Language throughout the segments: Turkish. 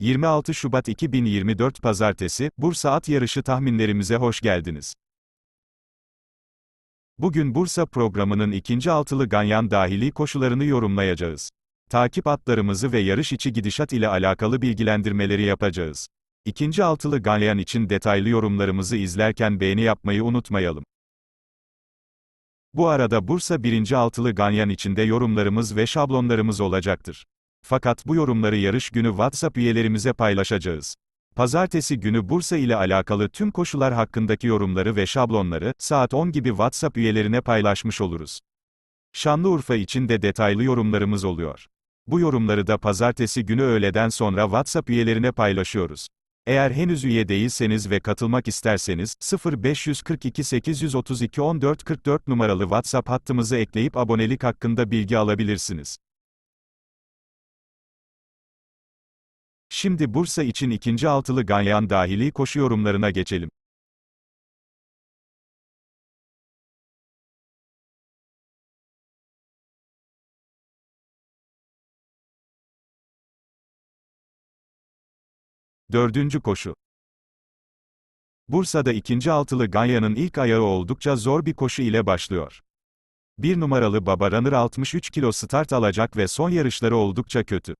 26 Şubat 2024 Pazartesi, Bursa At Yarışı tahminlerimize hoş geldiniz. Bugün Bursa programının ikinci altılı ganyan dahili koşularını yorumlayacağız. Takip atlarımızı ve yarış içi gidişat ile alakalı bilgilendirmeleri yapacağız. İkinci altılı ganyan için detaylı yorumlarımızı izlerken beğeni yapmayı unutmayalım. Bu arada Bursa 1. altılı ganyan içinde yorumlarımız ve şablonlarımız olacaktır. Fakat bu yorumları yarış günü WhatsApp üyelerimize paylaşacağız. Pazartesi günü Bursa ile alakalı tüm koşular hakkındaki yorumları ve şablonları, saat 10 gibi WhatsApp üyelerine paylaşmış oluruz. Şanlıurfa için de detaylı yorumlarımız oluyor. Bu yorumları da pazartesi günü öğleden sonra WhatsApp üyelerine paylaşıyoruz. Eğer henüz üye değilseniz ve katılmak isterseniz, 0542 832 14 44 numaralı WhatsApp hattımızı ekleyip abonelik hakkında bilgi alabilirsiniz. Şimdi Bursa için ikinci altılı ganyan dahili koşu yorumlarına geçelim. Dördüncü koşu. Bursa'da ikinci altılı ganyanın ilk ayağı oldukça zor bir koşu ile başlıyor. Bir numaralı Baba Runner 63 kilo start alacak ve son yarışları oldukça kötü.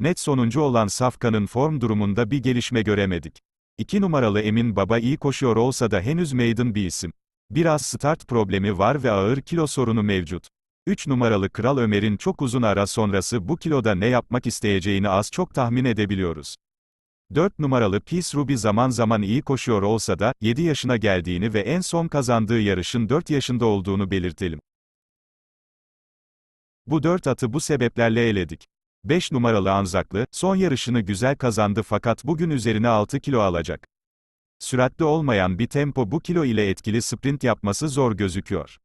Net sonuncu olan Safkan'ın form durumunda bir gelişme göremedik. 2 numaralı Emin Baba iyi koşuyor olsa da henüz maiden bir isim. Biraz start problemi var ve ağır kilo sorunu mevcut. 3 numaralı Kral Ömer'in çok uzun ara sonrası bu kiloda ne yapmak isteyeceğini az çok tahmin edebiliyoruz. 4 numaralı Peace Ruby zaman zaman iyi koşuyor olsa da, 7 yaşına geldiğini ve en son kazandığı yarışın 4 yaşında olduğunu belirtelim. Bu 4 atı bu sebeplerle eledik. 5 numaralı Anzaklı, son yarışını güzel kazandı fakat bugün üzerine 6 kilo alacak. Süratli olmayan bir tempo bu kilo ile etkili sprint yapması zor gözüküyor.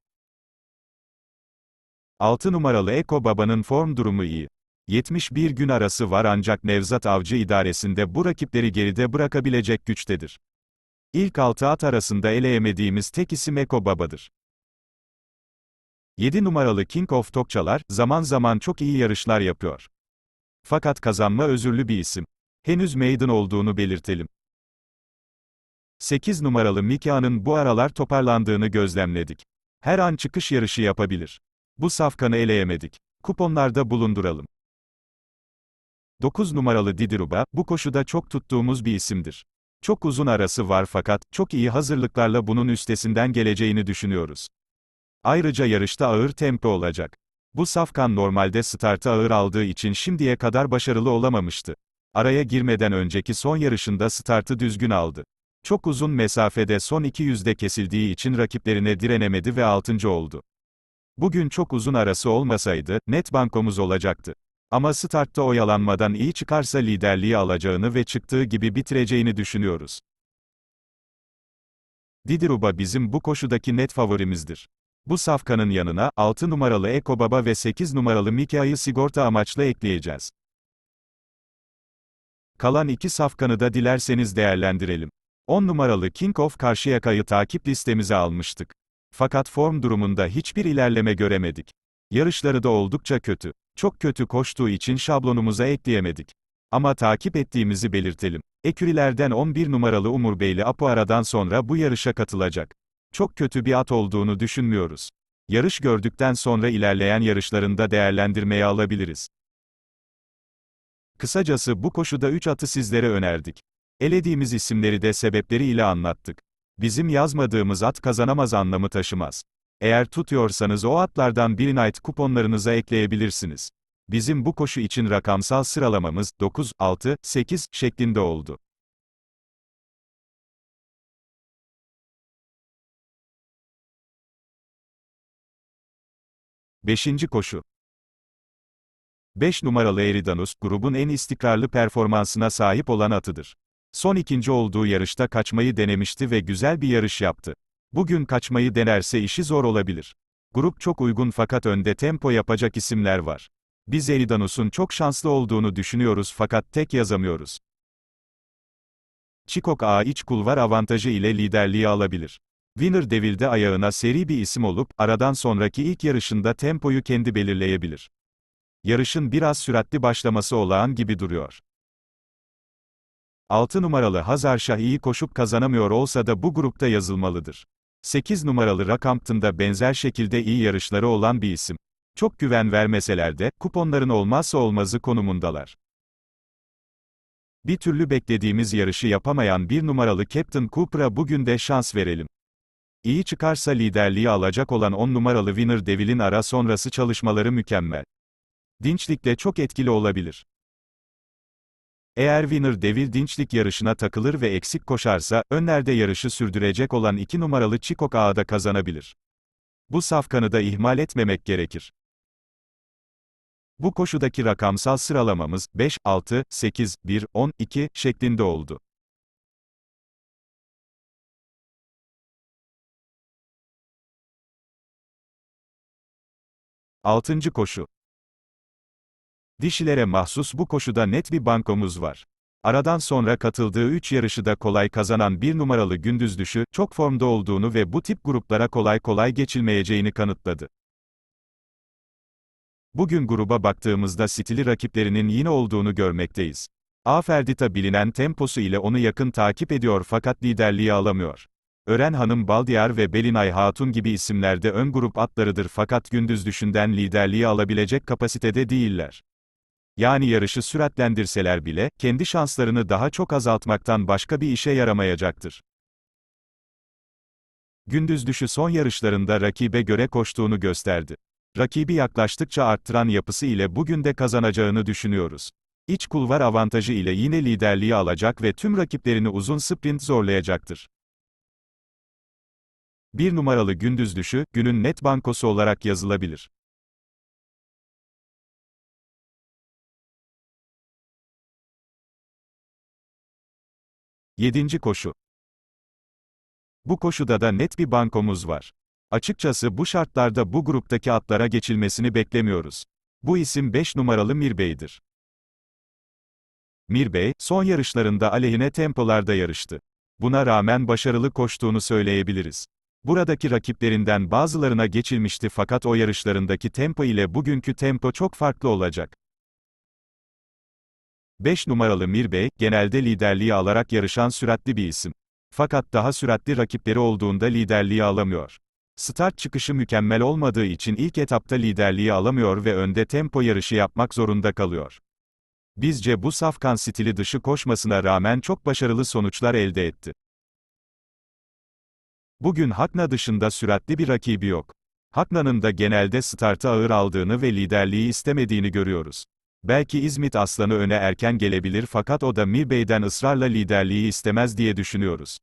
6 numaralı Eko Baba'nın form durumu iyi. 71 gün arası var ancak Nevzat Avcı idaresinde bu rakipleri geride bırakabilecek güçtedir. İlk 6 at arasında eleyemediğimiz tek isim Eko Baba'dır. 7 numaralı King of Tokçalar, zaman zaman çok iyi yarışlar yapıyor. Fakat kazanma özürlü bir isim. Henüz maiden olduğunu belirtelim. 8 numaralı Mikia'nın bu aralar toparlandığını gözlemledik. Her an çıkış yarışı yapabilir. Bu safkanı eleyemedik. Kuponlarda bulunduralım. 9 numaralı Didiruba, bu koşuda çok tuttuğumuz bir isimdir. Çok uzun arası var fakat, çok iyi hazırlıklarla bunun üstesinden geleceğini düşünüyoruz. Ayrıca yarışta ağır tempo olacak. Bu safkan normalde startı ağır aldığı için şimdiye kadar başarılı olamamıştı. Araya girmeden önceki son yarışında startı düzgün aldı. Çok uzun mesafede son 200'de kesildiği için rakiplerine direnemedi ve 6. oldu. Bugün çok uzun arası olmasaydı, net bankomuz olacaktı. Ama startta oyalanmadan iyi çıkarsa liderliği alacağını ve çıktığı gibi bitireceğini düşünüyoruz. Didiruba bizim bu koşudaki net favorimizdir. Bu safkanın yanına, 6 numaralı Eko Baba ve 8 numaralı Mikia'yı sigorta amaçlı ekleyeceğiz. Kalan iki safkanı da dilerseniz değerlendirelim. 10 numaralı King of Karşıyaka'yı takip listemize almıştık. Fakat form durumunda hiçbir ilerleme göremedik. Yarışları da oldukça kötü. Çok kötü koştuğu için şablonumuza ekleyemedik. Ama takip ettiğimizi belirtelim. Ekürilerden 11 numaralı Umur Beyli Apo aradan sonra bu yarışa katılacak. Çok kötü bir at olduğunu düşünmüyoruz. Yarış gördükten sonra ilerleyen yarışlarında değerlendirmeye alabiliriz. Kısacası bu koşuda 3 atı sizlere önerdik. Elediğimiz isimleri de sebepleri ile anlattık. Bizim yazmadığımız at kazanamaz anlamı taşımaz. Eğer tutuyorsanız o atlardan birini ait kuponlarınıza ekleyebilirsiniz. Bizim bu koşu için rakamsal sıralamamız 9, 6, 8 şeklinde oldu. Beşinci koşu. 5 numaralı Eridanus, grubun en istikrarlı performansına sahip olan atıdır. Son ikinci olduğu yarışta kaçmayı denemişti ve güzel bir yarış yaptı. Bugün kaçmayı denerse işi zor olabilir. Grup çok uygun fakat önde tempo yapacak isimler var. Biz Eridanus'un çok şanslı olduğunu düşünüyoruz fakat tek yazamıyoruz. Çikok A iç kulvar avantajı ile liderliği alabilir. Winner Devil'de ayağına seri bir isim olup, aradan sonraki ilk yarışında tempoyu kendi belirleyebilir. Yarışın biraz süratli başlaması olağan gibi duruyor. 6 numaralı Hazar Şah iyi koşup kazanamıyor olsa da bu grupta yazılmalıdır. 8 numaralı Rakampton da benzer şekilde iyi yarışları olan bir isim. Çok güven vermeseler de, kuponların olmazsa olmazı konumundalar. Bir türlü beklediğimiz yarışı yapamayan bir numaralı Captain Cooper'a bugün de şans verelim. İyi çıkarsa liderliği alacak olan 10 numaralı Winner Devil'in ara sonrası çalışmaları mükemmel. Dinçlikle çok etkili olabilir. Eğer Winner Devil dinçlik yarışına takılır ve eksik koşarsa, önlerde yarışı sürdürecek olan 2 numaralı Çikok Ağa'da kazanabilir. Bu safkanı da ihmal etmemek gerekir. Bu koşudaki rakamsal sıralamamız 5, 6, 8, 1, 10, 2 şeklinde oldu. Altıncı koşu. Dişilere mahsus bu koşuda net bir bankomuz var. Aradan sonra katıldığı 3 yarışı da kolay kazanan bir numaralı gündüz düşü, çok formda olduğunu ve bu tip gruplara kolay kolay geçilmeyeceğini kanıtladı. Bugün gruba baktığımızda stili rakiplerinin yine olduğunu görmekteyiz. Aferdita bilinen temposu ile onu yakın takip ediyor fakat liderliği alamıyor. Ören Hanım Baldiyar ve Belinay Hatun gibi isimlerde ön grup atlarıdır fakat gündüz düşünden liderliği alabilecek kapasitede değiller. Yani yarışı süratlendirseler bile, kendi şanslarını daha çok azaltmaktan başka bir işe yaramayacaktır. Gündüz düşü son yarışlarında rakibe göre koştuğunu gösterdi. Rakibi yaklaştıkça arttıran yapısı ile bugün de kazanacağını düşünüyoruz. İç kulvar avantajı ile yine liderliği alacak ve tüm rakiplerini uzun sprint zorlayacaktır. Bir numaralı gündüz düşü, günün net bankosu olarak yazılabilir. Yedinci koşu. Bu koşuda da net bir bankomuz var. Açıkçası bu şartlarda bu gruptaki atlara geçilmesini beklemiyoruz. Bu isim 5 numaralı Mirbey'dir. Mirbey, son yarışlarında aleyhine tempolarda yarıştı. Buna rağmen başarılı koştuğunu söyleyebiliriz. Buradaki rakiplerinden bazılarına geçilmişti fakat o yarışlarındaki tempo ile bugünkü tempo çok farklı olacak. 5 numaralı Mirbey, genelde liderliği alarak yarışan süratli bir isim. Fakat daha süratli rakipleri olduğunda liderliği alamıyor. Start çıkışı mükemmel olmadığı için ilk etapta liderliği alamıyor ve önde tempo yarışı yapmak zorunda kalıyor. Bizce bu safkan stili dışı koşmasına rağmen çok başarılı sonuçlar elde etti. Bugün Hakna dışında süratli bir rakibi yok. Hakna'nın da genelde startı ağır aldığını ve liderliği istemediğini görüyoruz. Belki İzmit Aslanı öne erken gelebilir fakat o da Mirbey'den ısrarla liderliği istemez diye düşünüyoruz.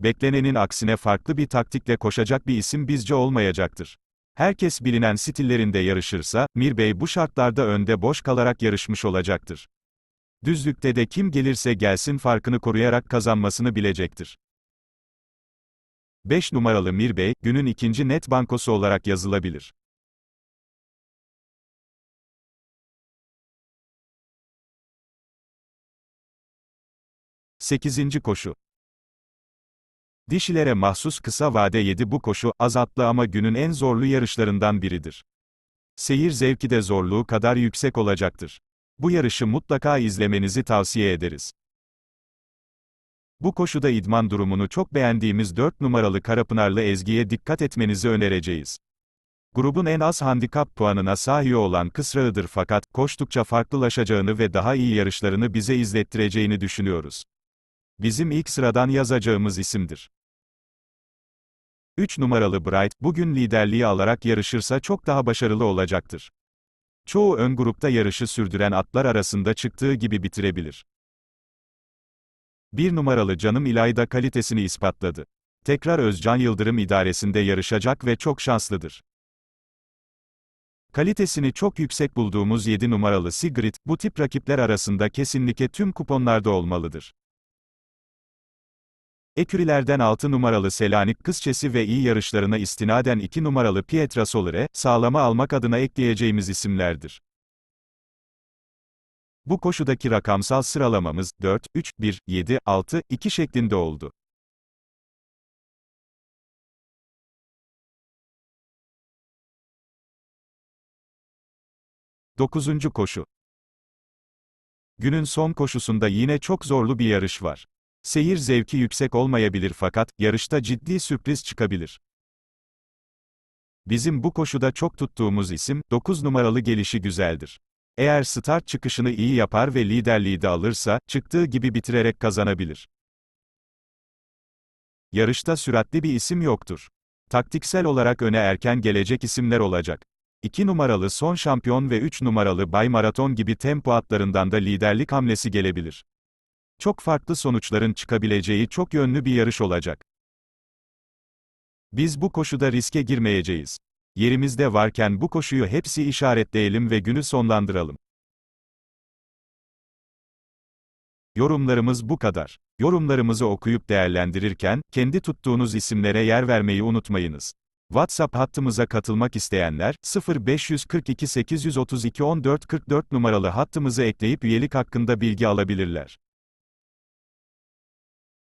Beklenenin aksine farklı bir taktikle koşacak bir isim bizce olmayacaktır. Herkes bilinen stillerinde yarışırsa, Mirbey bu şartlarda önde boş kalarak yarışmış olacaktır. Düzlükte de kim gelirse gelsin farkını koruyarak kazanmasını bilecektir. 5 numaralı Mirbey, günün ikinci net bankosu olarak yazılabilir. Sekizinci koşu. Dişilere mahsus kısa vade 7 bu koşu, az atlı ama günün en zorlu yarışlarından biridir. Seyir zevki de zorluğu kadar yüksek olacaktır. Bu yarışı mutlaka izlemenizi tavsiye ederiz. Bu koşuda idman durumunu çok beğendiğimiz 4 numaralı Karapınarlı Ezgi'ye dikkat etmenizi önereceğiz. Grubun en az handikap puanına sahibi olan Kısrağı'dır fakat, koştukça farklılaşacağını ve daha iyi yarışlarını bize izlettireceğini düşünüyoruz. Bizim ilk sıradan yazacağımız isimdir. 3 numaralı Bright, bugün liderliği alarak yarışırsa çok daha başarılı olacaktır. Çoğu ön grupta yarışı sürdüren atlar arasında çıktığı gibi bitirebilir. 1 numaralı Canım İlayda kalitesini ispatladı. Tekrar Özcan Yıldırım idaresinde yarışacak ve çok şanslıdır. Kalitesini çok yüksek bulduğumuz 7 numaralı Sigrid, bu tip rakipler arasında kesinlikle tüm kuponlarda olmalıdır. Ekürilerden 6 numaralı Selanik Kızçesi ve iyi yarışlarına istinaden 2 numaralı Pietra Solire, sağlama almak adına ekleyeceğimiz isimlerdir. Bu koşudaki rakamsal sıralamamız 4, 3, 1, 7, 6, 2 şeklinde oldu. Dokuzuncu koşu. Günün son koşusunda yine çok zorlu bir yarış var. Seyir zevki yüksek olmayabilir fakat, yarışta ciddi sürpriz çıkabilir. Bizim bu koşuda çok tuttuğumuz isim, 9 numaralı gelişi güzeldir. Eğer start çıkışını iyi yapar ve liderliği de alırsa, çıktığı gibi bitirerek kazanabilir. Yarışta süratli bir isim yoktur. Taktiksel olarak öne erken gelecek isimler olacak. 2 numaralı son şampiyon ve 3 numaralı bay maraton gibi tempo atlarından da liderlik hamlesi gelebilir. Çok farklı sonuçların çıkabileceği çok yönlü bir yarış olacak. Biz bu koşuda riske girmeyeceğiz. Yerimizde varken bu koşuyu hepsi işaretleyelim ve günü sonlandıralım. Yorumlarımız bu kadar. Yorumlarımızı okuyup değerlendirirken, kendi tuttuğunuz isimlere yer vermeyi unutmayınız. WhatsApp hattımıza katılmak isteyenler, 0542 832 1444 numaralı hattımızı ekleyip üyelik hakkında bilgi alabilirler.